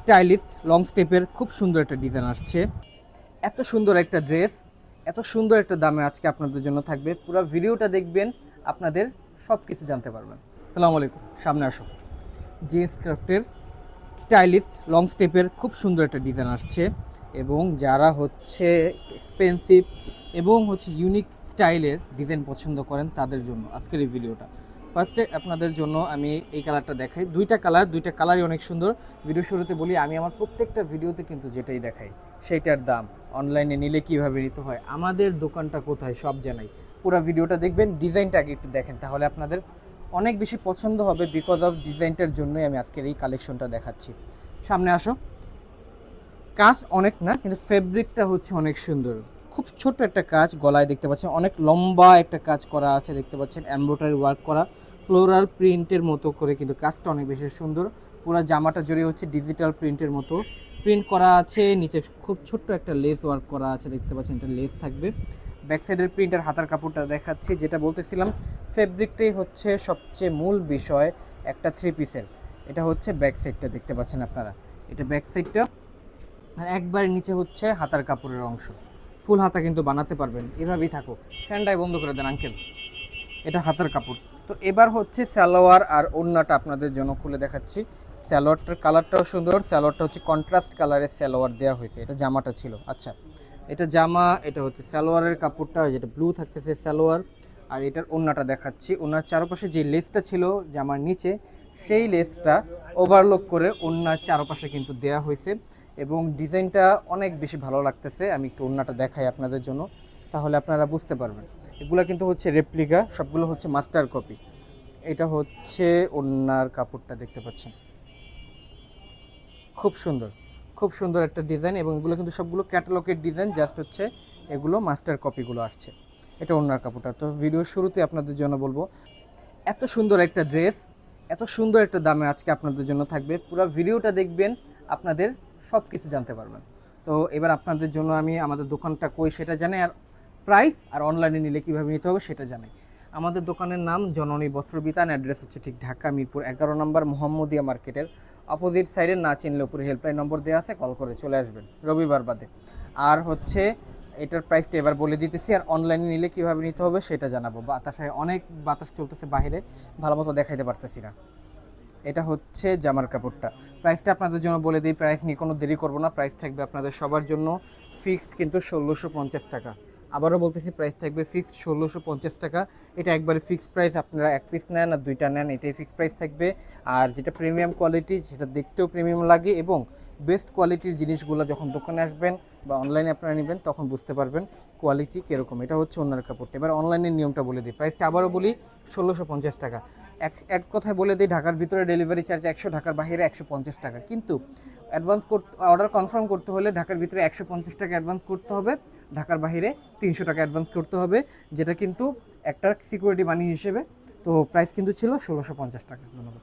Stylist long স্টেপের খুব সুন্দর একটা ডিজাইন আসছে। এত সুন্দর একটা ড্রেস এত সুন্দর একটা দামে আজকে আপনাদের জন্য থাকবে। পুরো ভিডিওটা দেখবেন, আপনাদের সব কিছু জানতে পারবেন। সালাম আলাইকুম, সামনে আসো। জিএস ক্রাফটের স্টাইলিস্ট লং স্টেপের খুব সুন্দর একটা ডিজাইন আসছে। এবং যারা হচ্ছে এক্সপেন্সিভ এবং হচ্ছে ইউনিক স্টাইলের ডিজাইন পছন্দ করেন, তাদের জন্য আজকের এই ভিডিওটা। ফার্স্টে আপনাদের জন্য আমি এই কালারটা দেখাই। দুইটা কালার দুইটা কালারই অনেক সুন্দর। ভিডিও শুরুতে বলি, আমি আমার প্রত্যেকটা ভিডিওতে কিন্তু যেটাই দেখাই, সেইটার দাম। অনলাইনে নিলে কীভাবে নিতে হয়? আমাদের দোকানটা কোথায়? সব জানাই। পুরো ভিডিওটা দেখবেন ডিজাইনটা আগে একটু দেখেন, তাহলে আপনাদের অনেক বেশি পছন্দ হবে বিকজ অফ ডিজাইনটার জন্যই আমি আজকের এই কালেকশনটা দেখাচ্ছি। সামনে আসো। কাজ অনেক না, কিন্তু ফেব্রিকটা হচ্ছে অনেক সুন্দর। খুব ছোট একটা কাজ, গলায় দেখতে পাচ্ছেন, অনেক লম্বা একটা কাজ করা আছে, দেখতে পাচ্ছেন এমব্রয়ডারি ওয়ার্ক করা। ফ্লোরাল প্রিন্টের মতো করে কিন্তু কাজটা অনেক বেশি সুন্দর। পুরো জামাটা জড়িয়ে হচ্ছে ডিজিটাল প্রিন্টের মতো। প্রিন্ট করা আছে, নিচে খুব ছোট্ট একটা লেস ওয়ার্ক করা আছে, দেখতে পাচ্ছেন, এটা লেস থাকবে। ব্যাক সাইডের প্রিন্টের হাতার কাপড়টা দেখাচ্ছি, যেটা বলতেছিলাম ফেব্রিকটাই হচ্ছে সবচেয়ে মূল বিষয় একটা থ্রি পিসের এটা হচ্ছে ব্যাক সাইডটা দেখতে পাচ্ছেন আপনারা। এটা ব্যাক সাইডটা আর একবার নিচে হচ্ছে হাতার কাপড়ের অংশ। ফুল হাতা কিন্তু বানাতে পারবেন। এভাবেই থাকো ফ্যানটাই বন্ধ করে দেন, আঙ্কেল। এটা হাতার কাপড়। তো এবার হচ্ছে সালোয়ার আর ওড়নাটা আপনাদের জন্য খুলে দেখাচ্ছি। সালোয়ারটার কালারটাও সুন্দর, সালোয়ারটা হচ্ছে কন্ট্রাস্ট কালারের সালোয়ার দেওয়া হয়েছে। এটা জামাটা ছিল। আচ্ছা এটা জামা, এটা হচ্ছে সালোয়ারের কাপড়টা যেটা ব্লু থাকতেছে সালোয়ার। আর এটার ওড়নাটা দেখাচ্ছি। ওনার চারপাশে যে লেসটা ছিল জামার নিচে সেই লেসটা ওভারলোক করে ওড়নার চারপাশে কিন্তু দেয়া হয়েছে এবং ডিজাইনটা অনেক বেশি ভালো লাগতেছে। আমি একটু ওড়নাটা দেখাই আপনাদের জন্য, তাহলে আপনারা বুঝতে পারবেন। এগুলো কিন্তু হচ্ছে রেপ্লিকা সবগুলো হচ্ছে মাস্টার কপি এটা হচ্ছে ওড়নার কাপড়টা দেখতে পাচ্ছেন। খুব সুন্দর খুব সুন্দর একটা ডিজাইন এবং এগুলো কিন্তু সবগুলো ক্যাটালগের ডিজাইন জাস্ট হচ্ছে এগুলো মাস্টার কপিগুলো আসছে। এটা ওড়নার কাপড়টা। তো ভিডিওর শুরুতে আপনাদের জন্য বলব, এত সুন্দর একটা ড্রেস এত সুন্দর একটা দামে আজকে আপনাদের জন্য থাকবে। পুরো ভিডিওটা দেখবেন, আপনাদের সব কিছু জানতে পারবেন। তো এবার আপনাদের জন্য আমি আমাদের দোকানটা কই সেটা জানাই আর প্রাইস আর অনলাইনে নিলে কীভাবে নিতে হবে সেটা জানাই আমাদের দোকানের নাম জননী বস্ত্রবিতান অ্যাড্রেস হচ্ছে ঠিক ঢাকা মিরপুর এগারো নম্বর মোহাম্মদিয়া মার্কেটের অপোজিট সাইডে না চিনলে উপরে হেল্পলাইন নম্বর দেওয়া আছে কল করে চলে আসবেন রবিবার বাদে। আর হচ্ছে এটার প্রাইসটা এবার বলে দিতেছি আর অনলাইনে নিলে কীভাবে নিতে হবে সেটা জানাব। বাতাসে অনেক বাতাস চলতেছে বাইরে ভালো মতো দেখাইতে পারতেছি না। এটা হচ্ছে জামার কাপড়টা। প্রাইসটা আপনাদের জন্য বলে দিই প্রাইস নিয়ে কোনো দেরি করব না। প্রাইস থাকবে আপনাদের সবার জন্য ফিক্সড কিন্তু ষোলোশো পঞ্চাশ টাকা। আবারও বলতেছি প্রাইস থাকবে ফিক্সড ষোলোশো পঞ্চাশ টাকা। এটা একবারে ফিক্সড প্রাইস আপনারা এক পিস নেন আর দুইটা নেন, এটাই ফিক্সড প্রাইস থাকবে। আর যেটা প্রিমিয়াম কোয়ালিটি সেটা দেখতেও প্রিমিয়াম লাগে এবং বেস্ট কোয়ালিটির জিনিসগুলো যখন দোকানে আসবেন বা অনলাইনে আপনারা নেবেন, তখন বুঝতে পারবেন কোয়ালিটি কীরকম। এটা হচ্ছে অন্যার কাপড়টা। এবার অনলাইনের নিয়মটা বলে দিই। প্রাইসটা আবারও বলি, ষোলোশো পঞ্চাশ টাকা। এক এক কথায় বলে দিই, ঢাকার ভিতরে ডেলিভারি চার্জ একশো, ঢাকার বাইরে একশো পঞ্চাশ টাকা। কিন্তু অ্যাডভান্স করতে অর্ডার কনফার্ম করতে হলে ঢাকার ভিতরে একশো পঞ্চাশ টাকা অ্যাডভান্স করতে হবে। ঢাকার বাইরে তিনশো টাকা অ্যাডভান্স করতে হবে, যেটা কিন্তু একটা সিকিউরিটি মানি হিসেবে। তো প্রাইস কিন্তু ছিল ষোলোশো পঞ্চাশ টাকা, ধন্যবাদ।